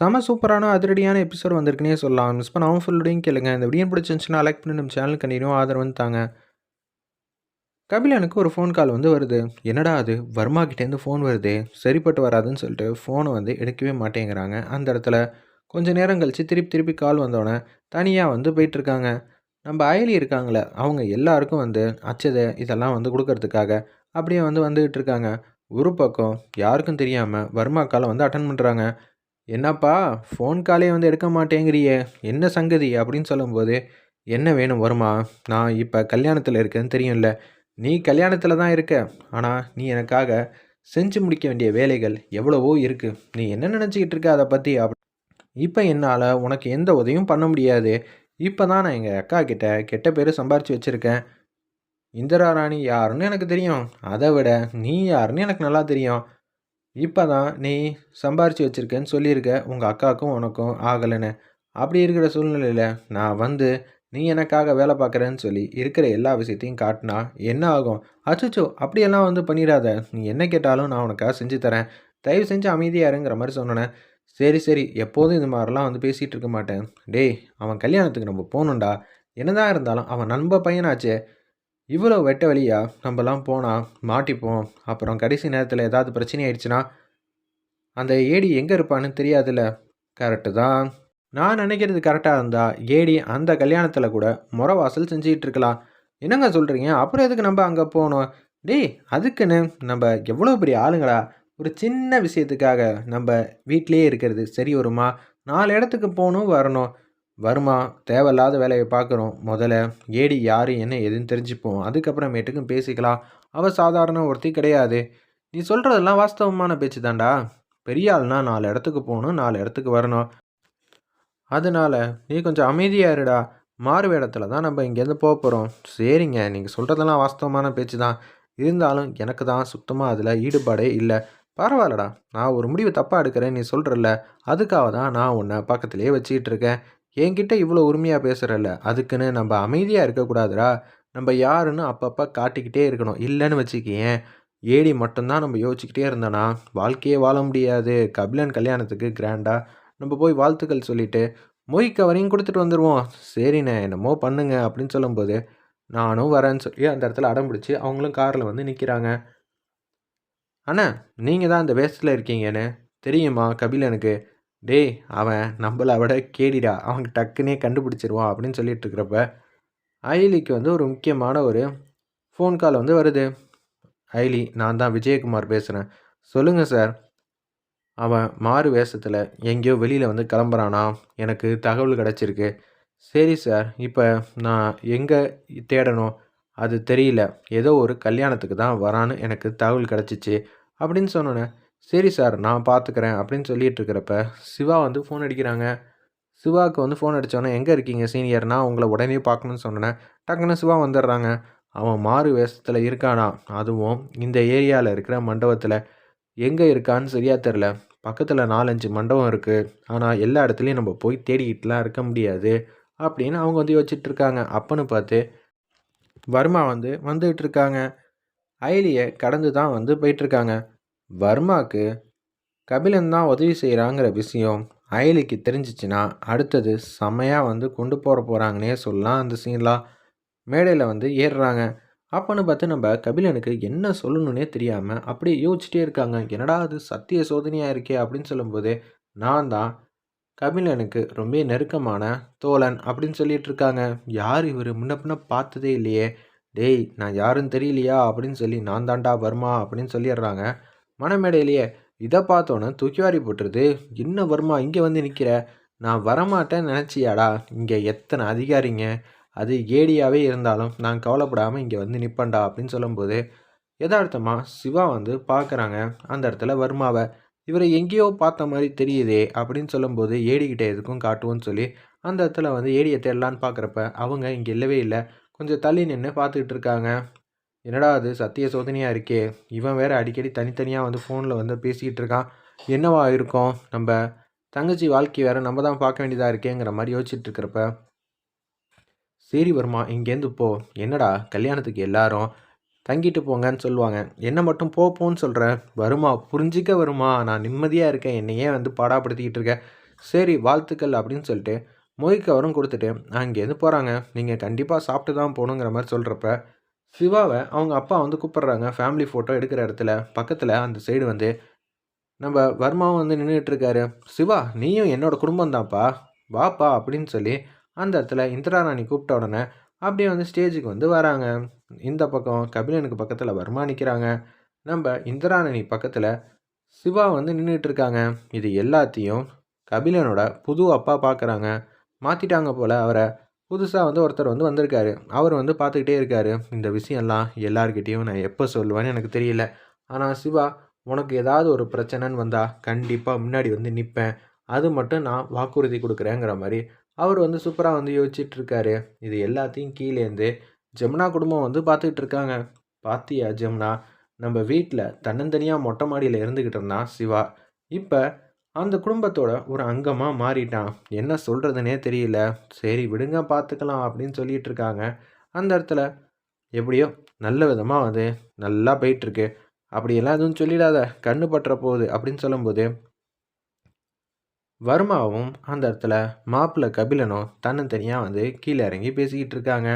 செம சூப்பரான அதிரடியான எபிசோட் வந்திருக்குனே சொல்லலாம். மிஸ் பண்ணாமல் ஃபுல்லுடையும் கேளுங்க. இந்த வீடியோ பிடிச்சிருந்துச்சுன்னா லைக் பண்ணி நம்ம சேனல் கண்டினியூ ஆதரவு தாங்க. கபிலனுக்கு ஒரு ஃபோன் கால் வந்து வருது. என்னடா அது? வர்மா கிட்டேருந்து ஃபோன் வருது. சரிப்பட்டு வராதுன்னு சொல்லிட்டு ஃபோனை வந்து எடுக்கவே மாட்டேங்கிறாங்க. அந்த இடத்துல கொஞ்சம் நேரம் கழித்து திருப்பி திருப்பி கால் வந்தோடனே தனியாக வந்து போயிட்டுருக்காங்க. நம்ம அயலி இருக்காங்களே அவங்க எல்லாருக்கும் வந்து அச்சதை இதெல்லாம் வந்து கொடுக்கறதுக்காக அப்படியே வந்து வந்துக்கிட்டு இருக்காங்க ஒரு பக்கம் யாருக்கும் தெரியாமல் வர்மா காலை வந்து அட்டன் பண்ணுறாங்க என்னப்பா ஃபோன் காலே வந்து எடுக்க மாட்டேங்கிறியே என்ன சங்கதி அப்படின்னு சொல்லும்போது என்ன வேணும் வருமா? நான் இப்போ கல்யாணத்தில் இருக்கேன்னு தெரியும்ல. நீ கல்யாணத்தில் தான் இருக்க. ஆனால் நீ எனக்காக செஞ்சு முடிக்க வேண்டிய வேலைகள் எவ்வளவோ இருக்குது நீ என்ன நினச்சிக்கிட்டு இருக்க அதை பற்றி அப் இப்போ என்னால் உனக்கு எந்த உதவியும் பண்ண முடியாது. இப்போ தான் நான் எங்கள் அக்கா கிட்ட கெட்ட பேர் சம்பாரித்து வச்சுருக்கேன். இந்திரா ராணி யாருன்னு எனக்கு தெரியும். அதை விட நீ யாருன்னு எனக்கு நல்லா தெரியும். இப்போ தான் நீ சம்பாரித்து வச்சுருக்கேன்னு சொல்லியிருக்க உங்கள் அக்காவுக்கும் உனக்கும் ஆகலைன்னு. அப்படி இருக்கிற சூழ்நிலையில் நான் வந்து நீ எனக்காக வேலை பார்க்குறேன்னு சொல்லி இருக்கிற எல்லா விஷயத்தையும் காட்டினா என்ன ஆகும்? அச்சுச்சோ அப்படியெல்லாம் வந்து பண்ணிடாத. நீ என்ன கேட்டாலும் நான் உனக்காக செஞ்சு தரேன். தயவு செஞ்சு அமைதியாக இருங்கிற மாதிரி சொன்னேன். சரி சரி எப்போதும் இந்த மாதிரிலாம் வந்து பேசிகிட்டு இருக்க மாட்டேன். டேய் அவன் கல்யாணத்துக்கு நம்ம போகணுண்டா என்னதான் இருந்தாலும் அவன் நண்ப பையனாச்சே. இவ்வளோ வெட்ட வழியா நம்மலாம் போனால் மாட்டிப்போம். அப்புறம் கடைசி நேரத்தில் ஏதாவது பிரச்சனை ஆயிடுச்சுன்னா அந்த ஏடி எங்கே இருப்பான்னு தெரியாதுல்ல. கரெக்டு தான். நான் நினைக்கிறது கரெக்டாக இருந்தால் ஏடி அந்த கல்யாணத்தில் கூட முறை வாசல் செஞ்சுக்கிட்டு இருக்கலாம். என்னங்க சொல்கிறீங்க அப்புறம் எதுக்கு நம்ம அங்கே போகணும்? டேய் அதுக்குன்னு நம்ம எவ்வளோ பெரிய ஆளுங்களா? ஒரு சின்ன விஷயத்துக்காக நம்ம வீட்டிலே இருக்கிறது சரி வருமா? நாலு இடத்துக்கு போகணும் வரணும். வருமா? தேவையில்லாத வேலையை பார்க்குறோம். முதல்ல ஏடி யார் என்ன எதுன்னு தெரிஞ்சுப்போம். அதுக்கப்புறமேட்டுக்கும் பேசிக்கலாம். அவள் சாதாரண ஒருத்தி கிடையாது. நீ சொல்கிறதெல்லாம் வாஸ்தவமான பேச்சு தாண்டா பெரிய ஆள்னா நாலு இடத்துக்கு போகணும் நாலு இடத்துக்கு வரணும். அதனால் நீ கொஞ்சம் அமைதியாக இருடா. மாறு வேடத்தில் தான் நம்ம இங்கேருந்து போக போகிறோம் சரிங்க நீங்கள் சொல்கிறதெல்லாம் வாஸ்தவமான பேச்சு தான். இருந்தாலும் எனக்கு தான் சுத்தமாக அதில் ஈடுபாடே இல்லை. பரவாயில்லடா. நான் ஒரு முடிவு தப்பாக எடுக்கிறேன் நீ சொல்கிறல்ல அதுக்காக தான் நான் உன்னை பக்கத்துலேயே வச்சுக்கிட்டு இருக்கேன். என்கிட்ட இவ்வளோ உரிமையாக பேசுகிறல்ல அதுக்குன்னு நம்ம அமைதியாக இருக்கக்கூடாதுடா. நம்ம யாருன்னு அப்பப்போ காட்டிக்கிட்டே இருக்கணும். இல்லைன்னு வச்சுக்கேன் ஏடி மட்டும்தான் நம்ம யோசிச்சுக்கிட்டே இருந்தோன்னா வாழ்க்கையே வாழ முடியாது. கபிலன் கல்யாணத்துக்கு கிராண்டாக நம்ம போய் வாழ்த்துக்கள் சொல்லிவிட்டு மொய் கவரையும் கொடுத்துட்டு வந்துடுவோம் சரிண்ணே என்னமோ பண்ணுங்க அப்படின்னு சொல்லும்போது நானும் வரேன்னு சொல்லி அந்த இடத்துல அடம் பிடிச்சி அவங்களும் காரில் வந்து நிற்கிறாங்க அண்ணா நீங்கள் தான் அந்த வேஸ்ட்டில் இருக்கீங்கன்னு தெரியுமா கபிலனுக்கு? டேய் அவன் நம்மளை விட கேடிடா. அவங்க டக்குன்னே கண்டுபிடிச்சிருவான் அப்படின்னு சொல்லிட்டு இருக்கிறப்ப ஐலிக்கு வந்து ஒரு முக்கியமான ஒரு ஃபோன் கால் வந்து வருது. ஐலி நான் தான் விஜயகுமார் பேசுகிறேன் சொல்லுங்கள் சார் அவன் மாறு வேஷத்தில் எங்கேயோ வெளியில் வந்து கிளம்புறானா? எனக்கு தகவல் கிடச்சிருக்கு. சரி சார் இப்போ நான் எங்கே தேடணும்? அது தெரியல. ஏதோ ஒரு கல்யாணத்துக்கு தான் வரான்னு எனக்கு தகவல் கிடச்சிச்சு அப்படின்னு சொன்னோன்னே சரி சார் நான் பார்த்துக்கிறேன் அப்படின்னு சொல்லிகிட்டு இருக்கிறப்ப சிவா வந்து ஃபோன் அடிக்கிறாங்க. சிவாவுக்கு வந்து ஃபோன் அடித்தோன்னே எங்கே இருக்கீங்க சீனியர்னா உங்களை உடனே பார்க்கணுன்னு சொன்னேன். டக்குன்னு சிவா வந்துடுறாங்க. அவன் மாறு வேஷத்தில் இருக்கானா? அதுவும் இந்த ஏரியாவில் இருக்கிற மண்டபத்தில். எங்கே இருக்கான்னு சரியாக தெரில பக்கத்தில் நாலஞ்சு மண்டபம் இருக்குது ஆனால் எல்லா இடத்துலையும் நம்ம போய் தேடிக்கிட்டுலாம் இருக்க முடியாது அப்படின்னு அவங்க வந்து யோசிச்சுட்டு இருக்காங்க அப்பன்னு பார்த்து வர்மா வந்து வந்துகிட்டு இருக்காங்க கடந்து தான் வந்து போயிட்டுருக்காங்க வர்மாவுக்கு கபிலன் தான் உதவி செய்கிறாங்கிற விஷயம் அயலிக்கு தெரிஞ்சிச்சுன்னா அடுத்தது செம்மையாக வந்து கொண்டு போகிற போகிறாங்கன்னே சொல்லலாம் அந்த சீன்லாம் மேடையில் வந்து ஏறுறாங்க. அப்போன்னு பார்த்து நம்ம கபிலனுக்கு என்ன சொல்லணுன்னே தெரியாமல் அப்படியே யோசிச்சுட்டே இருக்காங்க. என்னடா அது சத்திய சோதனையாக இருக்கே அப்படின்னு சொல்லும்போது நான் தான் கபிலனுக்கு ரொம்ப நெருக்கமான தோழன் அப்படின்னு சொல்லிட்டு இருக்காங்க. யார் இவர்? முன்ன பின்ன பார்த்ததே இல்லையே. டேய் நான் யாருன்னு தெரியலையா அப்படின்னு சொல்லி நான் தாண்டா வருமா அப்படின்னு சொல்லிடுறாங்க. மனமேடையிலேயே இதை பார்த்தோன்னே தூக்கி வாரி போட்டுருது. என்ன வருமா இங்கே வந்து நிற்கிற நான் வரமாட்டேன்னு நினச்சியாடா? இங்கே எத்தனை அதிகாரிங்க? அது ஏடியாவே இருந்தாலும் நான் கவலைப்படாமல் இங்கே வந்து நிற்பேன்டா அப்படின்னு சொல்லும்போது யதார்த்தமாக சிவா வந்து பார்க்குறாங்க அந்த இடத்துல வர்மாவை. இவரை எங்கேயோ பார்த்த மாதிரி தெரியுதே? அப்படின்னு சொல்லும்போது ஏடிக்கிட்ட எதுக்கும் காட்டுவோன்னு சொல்லி அந்த இடத்துல வந்து ஏடியை தேடலான்னு பார்க்குறப்ப அவங்க இங்கே இல்லவே இல்லை. கொஞ்சம் தள்ளி நின்று பார்த்துக்கிட்டு இருக்காங்க. என்னடா அது? சத்திய சோதனையாக இருக்கே. இவன் வேற அடிக்கடி தனித்தனியாக வந்து ஃபோனில் வந்து பேசிக்கிட்டு இருக்கான். என்னவா இருக்கும்? நம்ம தங்கச்சி வாழ்க்கை வேறு நம்ம தான் பார்க்க வேண்டியதாக இருக்கேங்கிற மாதிரி யோசிச்சுட்டு இருக்கிறப்ப சரி வருமா இங்கேருந்து போ. என்னடா கல்யாணத்துக்கு எல்லாரும் தங்கிட்டு போங்கன்னு சொல்லுவாங்க. என்ன மட்டும் போ போன்னு சொல்கிறேன் வருமா? புரிஞ்சிக்க வருமா? நான் நிம்மதியாக இருக்கேன். என்னையே வந்து பாடாப்படுத்திக்கிட்டு இருக்கேன் சரி வாழ்த்துக்கள் அப்படின்னு சொல்லிட்டு மொய் கவரும் கொடுத்துட்டு அங்கேருந்து போகிறாங்க நீங்கள் கண்டிப்பாக சாப்பிட்டு தான் போகணுங்கிற மாதிரி சொல்கிறப்ப சிவாவை அவங்க அப்பா வந்து கூப்பிட்றாங்க. ஃபேமிலி ஃபோட்டோ எடுக்கிற இடத்துல பக்கத்தில் அந்த சைடு வந்து நம்ம வர்மாவும் வந்து நின்றுட்டு இருக்காரு. சிவா நீயும் என்னோட குடும்பம் தான்ப்பா. வாப்பா அப்படின்னு சொல்லி அந்த இடத்துல இந்திரா ராணி கூப்பிட்ட உடனே அப்படியே வந்து ஸ்டேஜுக்கு வந்து வராங்க. இந்த பக்கம் கபிலனுக்கு பக்கத்தில் வர்மா நிற்கிறாங்க நம்ம இந்திராணி பக்கத்தில் சிவா வந்து நின்றுட்டு இருக்காங்க. இது எல்லாத்தையும் கபிலனோட புது அப்பா பார்க்குறாங்க மாற்றிட்டாங்க போல் அவரை. புதுசாக வந்து ஒருத்தர் வந்து வந்திருக்காரு. அவர் வந்து பார்த்துக்கிட்டே இருக்காரு. இந்த விஷயம்லாம் எல்லாருக்கிட்டேயும் நான் எப்போ சொல்லுவேன்னு எனக்கு தெரியல. ஆனால் சிவா உனக்கு ஏதாவது ஒரு பிரச்சனைன்னு வந்தால் கண்டிப்பாக முன்னாடி வந்து நிற்பேன் அது மட்டும் நான் வாக்குறுதி கொடுக்குறேங்கிற மாதிரி அவர் வந்து சூப்பராக வந்து யோசிச்சுட்டு இருக்காரு இது எல்லாத்தையும் கீழேருந்து ஜமுனா குடும்பம் வந்து பார்த்துக்கிட்டு இருக்காங்க பாத்தியா ஜமுனா? நம்ம வீட்டில் தன்னந்தனியாக மொட்டை மாடியில் இருந்துக்கிட்டு இருந்தான் சிவா. இப்போ அந்த குடும்பத்தோட ஒரு அங்கமாக மாறிட்டான். என்ன சொல்கிறதுனே தெரியல. சரி விடுங்க பார்த்துக்கலாம் அப்படின்னு சொல்லிட்டு இருக்காங்க. அந்த இடத்துல எப்படியோ நல்ல விதமாக வந்து நல்லா போயிட்டுருக்கு. அப்படியெல்லாம் எதுவும் சொல்லிடாத. கண்ணு பற்ற போகுது அப்படின்னு சொல்லும்போது வர்மாவும் அந்த இடத்துல மாப்பிள்ளை கபிலனும் தன்னந்தனியாக வந்து கீழே இறங்கி பேசிக்கிட்டு இருக்காங்க.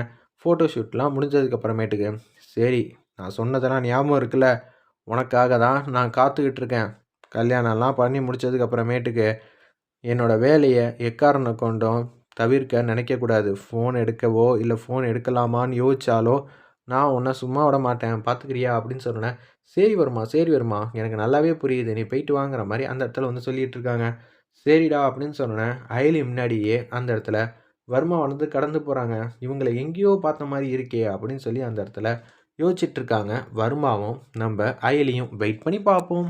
ஃபோட்டோ ஷூட்லாம் முடிஞ்சதுக்கு அப்புறமேட்டுக்கு சரி நான் சொன்னதெல்லாம் ஞாபகம் இருக்குல்ல. உனக்காக தான் நான் காத்துக்கிட்டு இருக்கேன். கல்யாணம்லாம் பண்ணி முடிச்சதுக்கு அப்புறமேட்டுக்கு என்னோடய வேலையை எக்காரணம் கொண்டும் தவிர்க்க நினைக்கக்கூடாது. ஃபோன் எடுக்கவோ இல்லை ஃபோன் எடுக்கலாமான்னு யோசிச்சாலோ நான் உன்னை சும்மா விட மாட்டேன். பார்த்துக்கிறியா அப்படின்னு சொன்னேன் சரி வருமா சரி வருமா எனக்கு நல்லாவே புரியுது. நீ போயிட்டு வாங்குற மாதிரி அந்த இடத்துல வந்து சொல்லிகிட்டு இருக்காங்க. சரிடா அப்படின்னு சொன்னேன் அயலி முன்னாடியே அந்த இடத்துல வர்மா வந்து கடந்து போகிறாங்க இவங்களை எங்கேயோ பார்த்த மாதிரி இருக்கே அப்படின்னு சொல்லி அந்த இடத்துல யோசிச்சுட்ருக்காங்க வர்மாவும் நம்ம அயலியும் வெயிட் பண்ணி பார்ப்போம்.